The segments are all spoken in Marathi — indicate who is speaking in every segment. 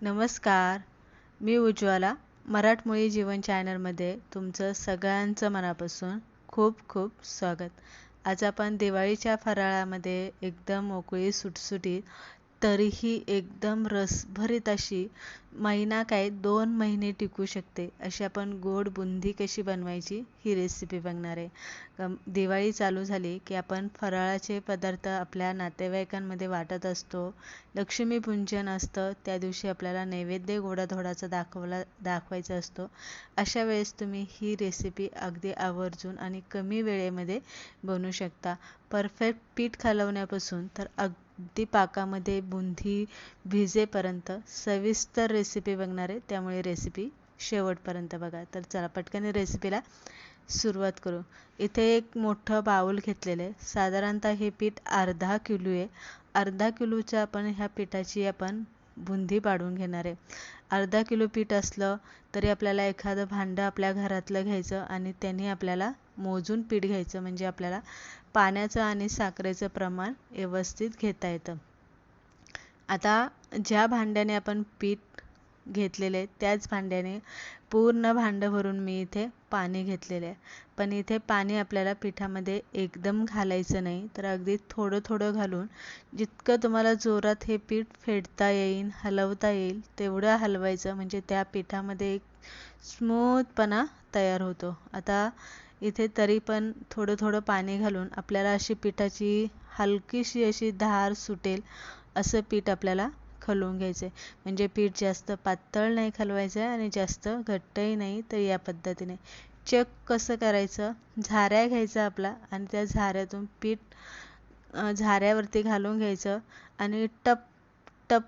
Speaker 1: नमस्कार. मी उज्ज्वला मराठमोळी जीवन चॅनलमध्ये तुमचं सगळ्यांचं मनापासून खूप खूप स्वागत. आज आपण दिवाळीच्या फराळामध्ये एकदम मोकळी सुटसुटीत तरीही एकदम रसभरीत अशी महिना काय दोन महिने टिकू शकते अशी आपण गोड बुंदी कशी बनवायची ही रेसिपी बघणार आहे. दिवाळी चालू झाली की आपण फराळाचे पदार्थ आपल्या नातेवाईकांमध्ये वाटत असतो लक्ष्मीपूजन असतं त्या दिवशी आपल्याला नैवेद्य गोडाधोडाचा दाखवला दाखवायचा असतो. अशा वेळेस तुम्ही ही रेसिपी अगदी आवर्जून आणि कमी वेळेमध्ये बनवू शकता. परफेक्ट पीठ खालवण्यापासून तर अगदी पाकामध्ये बुंदी भिजेपर्यंत सविस्तर रेसिपी रेसिपी बघणार आहे. त्यामुळे रेसिपी शेवटपर्यंत बघा. तर चला पटकन रेसिपीला सुरुवात करू. इथे एक मोठं बाऊल घेतलेलं आहे. साधारणतः हे पीठ अर्धा किलो आहे. अर्धा किलोच्या आपण ह्या पिठाची आपण बुंदी पाडून घेणार आहे. अर्धा किलो पीठ असलं तरी आपल्याला एखादं भांडं आपल्या घरातलं घ्यायचं आणि त्यांनी आपल्याला मोजून पीठ घ्यायचं. म्हणजे आपल्याला पाण्याचं आणि साखरेचं प्रमाण व्यवस्थित घेता येतं. आता ज्या भांड्याने आपण पीठ घेतलेले त्याच भांड्याने पूर्ण भांडं भरून मी इथे पाणी घेतलेले आहे. पण इथे पाणी आपल्याला पिठामध्ये एकदम घालायचं नाही. तर अगदी थोडं थोडं घालून जितकं तुम्हाला जोरात हे पीठ फेडता येईल हलवता येईल तेवढं हलवायचं. म्हणजे त्या पिठामध्ये एक स्मूथपणा तयार होतो. आता इथे तरी पण थोडं थोडं पाणी घालून आपल्याला अशी पिठाची हलकीशी अशी धार सुटेल असं पीठ आपल्याला खलवून घ्यायचं. आहे म्हणजे पीठ जास्त पातळ नाही खलवायचं आहे आणि जास्त घट्टही नाही तर या पद्धतीने. चक कसं करायचं? झाऱ्या घ्यायचा आपला आणि त्या झाऱ्यातून पीठ झाऱ्यावरती घालून घ्यायचं आणि टप टप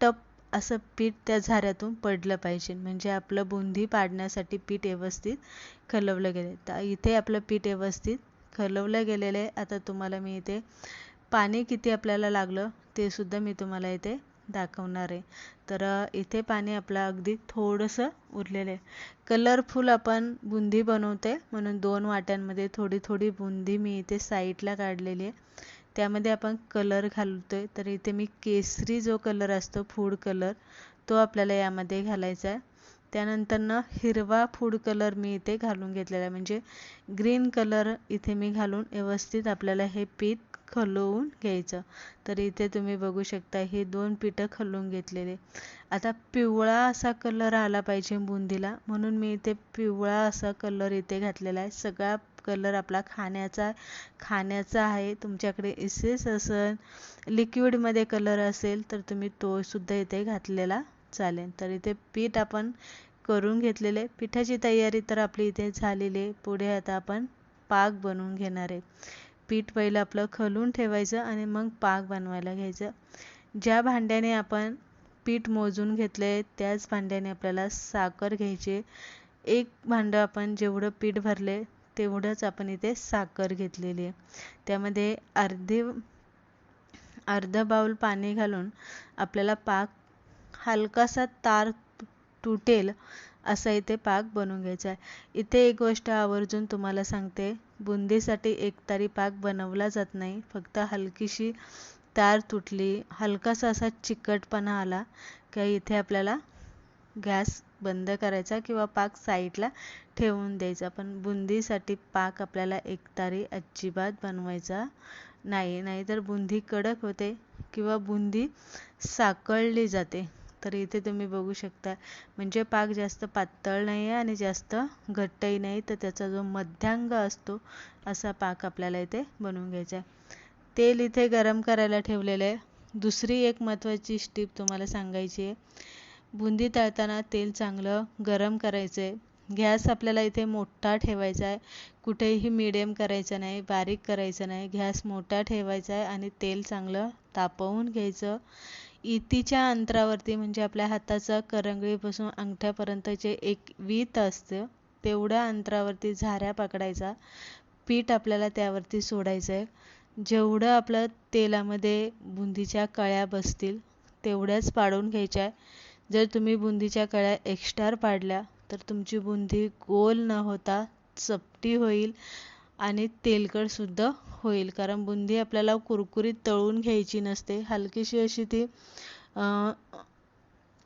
Speaker 1: टप असं पीठ त्या झाऱ्यातून पडलं पाहिजे. म्हणजे आपलं बुंदी पाडण्यासाठी पीठ व्यवस्थित खलवलं गेलं तर इथे आपलं पीठ व्यवस्थित खलवलं गेलेलं आहे. आता तुम्हाला मी इथे पाणी किती आपल्याला लागलं ते सुद्धा मी तुम्हाला इथे दाखवणार. आहे तर इथे पाणी आपलं अगदी थोडंसं उरलेलं आहे. कलरफुल आपण बुंदी बनवते म्हणून दोन वाट्यांमध्ये थोडी थोडी बुंदी मी इथे साईडला काढलेली आहे. त्यामध्ये आपण कलर घालतोय. तर इथे मी केसरी जो कलर असतो फूड कलर तो आपल्याला यामध्ये घालायचा आहे. त्यानंतरनं हिरवा फूड कलर मी इथे घालून घेतलेला आहे. म्हणजे ग्रीन कलर इथे मी घालून व्यवस्थित आपल्याला हे पीठ खलवून घ्यायचं. तर इथे तुम्ही बघू शकता हे दोन पिठं खलवून घेतलेले. आता पिवळा असा कलर आला पाहिजे बुंदीला. म्हणून मी इथे पिवळा असा कलर इथे घातलेला आहे. सगळा कलर आपला खाण्याचा खाण्याचा आहे. तुमच्याकडे इसेस असेल लिक्विडमध्ये कलर असेल तर तुम्ही तो सुद्धा इथे घातलेला चालेल. तर इथे पीठ आपण करून घेतलेले. पिठाची तयारी तर आपली इथे झालेली आहे. पुढे आता आपण पाक बनवून घेणार आहे. पीठ पहिलं आपलं खलून ठेवायचं आणि मग पाक बनवायला घ्यायचं. ज्या भांड्याने आपण पीठ मोजून घेतले त्याच भांड्याने आपल्याला साखर घ्यायची एक भांडं आपण जेवढं पीठ भरले तेवढंच आपण इथे साखर घेतलेली आहे. त्यामध्ये अर्धे अर्धा बाऊल पाणी घालून आपल्याला पाक हलकासा तार तुटेल असा इथे पाक बनवून घ्यायचा आहे. इथे एक गोष्ट आवर्जून तुम्हाला सांगते. बुंदीसाठी एकतारी पाक बनवला जात नाही. फक्त हलकीशी तार तुटली हलकासा असा चिकटपणा आला का इथे आपल्याला गॅस बंद करायचा किंवा पाक साईडला ठेवून द्यायचा. पण बुंदीसाठी पाक आपल्याला एकतारी अजिबात बनवायचा नाही. नाहीतर बुंदी कडक होते किंवा बुंदी साकळली जाते. तर इथे तुम्ही बघू शकता. म्हणजे पाक जास्त पातळ नाही आहे आणि जास्त घट्टही नाही. तर त्याचा जो मध्यांग असतो असा पाक आपल्याला इथे बनवून घ्यायचा आहे. तेल इथे गरम करायला ठेवलेलं आहे. दुसरी एक महत्त्वाची स्टीप तुम्हाला सांगायची आहे. बुंदी तळताना तेल चांगलं गरम करायचं आहे गॅस आपल्याला इथे मोठा ठेवायचा आहे. कुठेही मिडियम करायचं नाही बारीक करायचं नाही. गॅस मोठा ठेवायचा आहे आणि तेल चांगलं तापवून घ्यायचं. इतीच्या अंतरावरती म्हणजे आपल्या हाताचा करंगळीपासून अंगठ्यापर्यंतचे एक वीत असतं तेवढ्या अंतरावरती झाऱ्या पकडायचा. पीठ आपल्याला त्यावरती सोडायचं आहे जेवढं आपलं तेलामध्ये बुंदीच्या कळ्या बसतील तेवढ्याच पाडून घ्यायच्या. आहे जर तुम्ही बुंदीच्या कळ्या एक्स्ट्रा पाडल्या तर तुमची बुंदी गोल न होता चपटी होईल. आणि तेलकटसुद्धा होईल. कारण बुंदी आपल्याला कुरकुरीत तळून घ्यायची नसते. हलकीशी अशी ती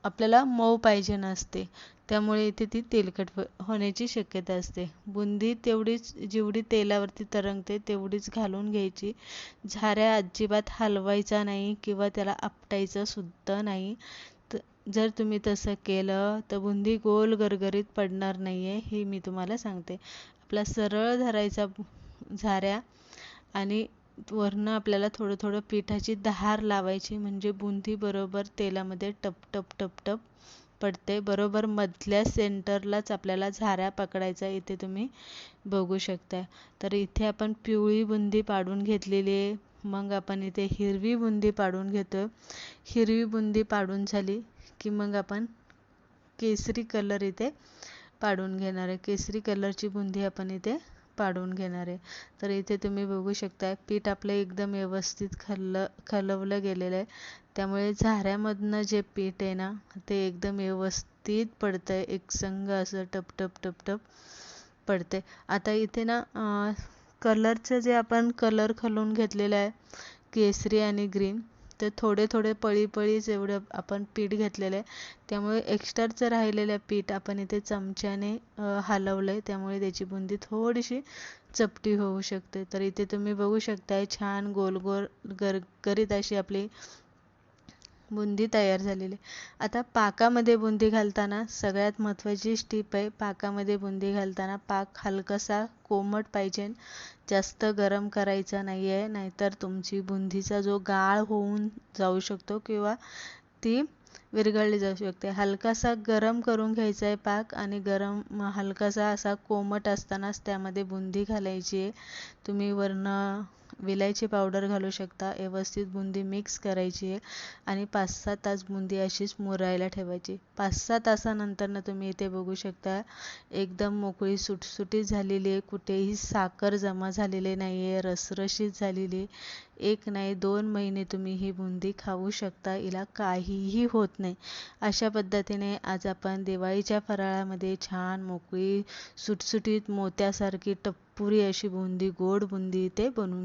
Speaker 1: आपल्याला मऊ पाहिजे नसते. त्यामुळे इथे ती तेलकट हो, होण्याची शक्यता असते. बुंदी तेवढीच जेवढी तेलावरती तरंगते तेवढीच घालून घ्यायची. झाऱ्या अजिबात हलवायचा नाही किंवा त्याला आपटायचं सुद्धा नाही. जर तुम्ही तसं केलं तर बुंदी गोल गरगरीत पडणार नाही आहे हे मी तुम्हाला सांगते. आपला सरळ धरायचा झाऱ्या आणि वरनं आपल्याला थोडं थोडं पिठाची धार लावायची म्हणजे बुंदी बरोबर तेलामध्ये टप टप टप टप पडते. बरोबर मधल्या सेंटरलाच आपल्याला झाऱ्या पकडायचा इथे तुम्ही बघू शकता. तर इथे आपण पिवळी बुंदी पाडून घेतलेली आहे. मग आपण इथे हिरवी बुंदी पाडून घेतो. हिरवी बुंदी पाडून झाली की मग आपण केसरी कलर इथे पाडून घेणार आहे. केसरी कलरची बुंदी आपण इथे पाडून घेणार आहे. तर इथे तुम्ही बघू शकता पीठ आपलं एकदम व्यवस्थित खल्ल खलवलं गेलेलं आहे. त्यामुळे झाऱ्यामधनं जे पीठ आहे ना ते एकदम व्यवस्थित पडतं आहे एकसंग असं टप टप टप टप पडते आता इथे ना कलरचं जे आपण कलर खलून घेतलेलं आहे केसरी आणि ग्रीन ते थोडे थोडे पळी पळीच एवढं आपण पीठ घेतलेलं आहे त्यामुळे एक्स्ट्राचं राहिलेलं पीठ आपण इथे चमच्याने हलवलं आहे त्यामुळे त्याची बुंदी थोडीशी चपटी होऊ शकते. तर इथे तुम्ही बघू शकताय छान गोल गोल गरगरीत अशी आपली बुंदी तयार झालेली आता पाकामध्ये बुंदी घालताना सगळ्यात महत्त्वाची स्टीप आहे पाकामध्ये बुंदी घालताना पाक हलकासा कोमट पाहिजे. जास्त गरम करायचा नाही आहे नाहीतर तुमची बुंदीचा जो गाळ होऊन जाऊ शकतो किंवा ती विरघळली जाऊ शकते. हलकासा गरम करून घ्यायचा आहे पाक आणि गरम हलकासा असा कोमट असतानाच त्यामध्ये बुंदी घालायची आहे. तुम्ही वरनं विलायची पावडर घालू शकता. व्यवस्थित बुंदी मिक्स करायची आहे. आणि पाच सहा तास बुंदी अशीच मुरायला ठेवायची. पाच सहा तासानंतरनं तुम्ही इथे बघू शकता एकदम मोकळी सुटसुटीत झालेली आहे. कुठेही साखर जमा झालेली नाही आहे रसरशीत झालेली एक नाही दोन महिने तुम्ही ही बुंदी खाऊ शकता. हिला काहीही होत नाही. अशा पद्धतीने आज आपण दिवाळीच्या फराळामध्ये छान मोकळी सुटसुटीत मोत्यासारखी टप्पुरी अशी बुंदी गोड बुंदी इथे बनवून